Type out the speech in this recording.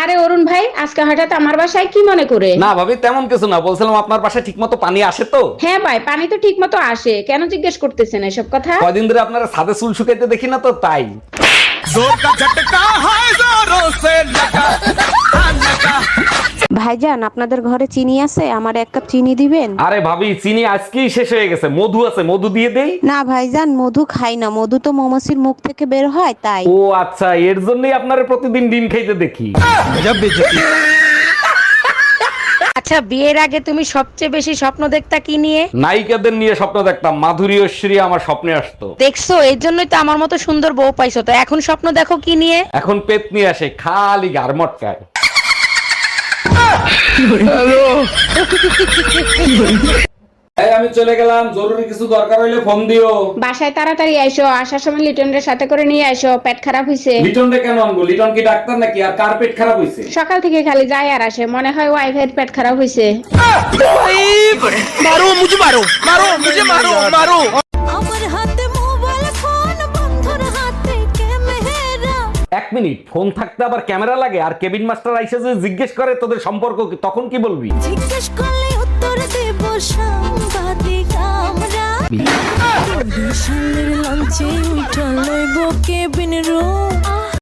আরে অরুণ ভাই আজকে হঠাৎ আমার বাসায় কি মনে করে? না ভাবি তেমন কিছু না। বলছিলাম আপনার বাসায় ঠিকমতো পানি আসে তো? হ্যাঁ ভাই পানি তো ঠিকমতো আসে। কেন জিজ্ঞেস করতেছেন এসব কথা? কয়দিন ধরে আপনারা ছাদে চুল শুকাইতে দেখি না তো তাই। ভাইজান আপনাদের ঘরে চিনি আছে? আমার এক কাপ চিনি দিবেন? আরে ভাবি চিনি আজকেই শেষ হয়ে গেছে। মধু আছে মধু দিয়ে দেই। না ভাইজান মধু খাই না। মধু তো মৌমাছির মুখ থেকে বের হয় তাই। ও আচ্ছা এর জন্যই আপনারা প্রতিদিন ডিম খাইতে দেখি। আচ্ছা বিয়ের আগে তুমি সবচেয়ে বেশি স্বপ্ন দেখতা কি নিয়ে? নায়িকাদের নিয়ে স্বপ্ন দেখতাম। মাধুরী ঐশ্বরী আমার স্বপ্নে আসতো। দেখছ এর জন্যই তো আমার মতো সুন্দর বউ পাইছো। তো এখন স্বপ্ন দেখো কি নিয়ে? এখন পেত নিয়ে আসে খালি গারমটকায় এই আমি চলে গেলাম। জরুরি কিছু দরকার হইলে ফোন দিও। বাসায় তাড়াতাড়ি আইসো আসার সময় লিটনের সাথে করে নিয়ে আইসো পেট খারাপ হইছে। লিটন রে কেন আনব? লিটন কি ডাক্তার নাকি? আর কার পেট খারাপ হইছে? সকাল থেকে খালি যায় আর আসে মনে হয় ওয়াইফের পেট খারাপ হইছে। আমার মিনিট ফোন থাকতে আবার ক্যামেরা লাগে আর কেবিন মাস্টার আইসে যে জিজ্ঞেস করে তোদের সম্পর্ক কি তখন কি বলবি? জিজ্ঞেস করলে উত্তর দেব সাংবাদিক আমরা। বিশালের লঞ্চে উঠা লইব কেবিন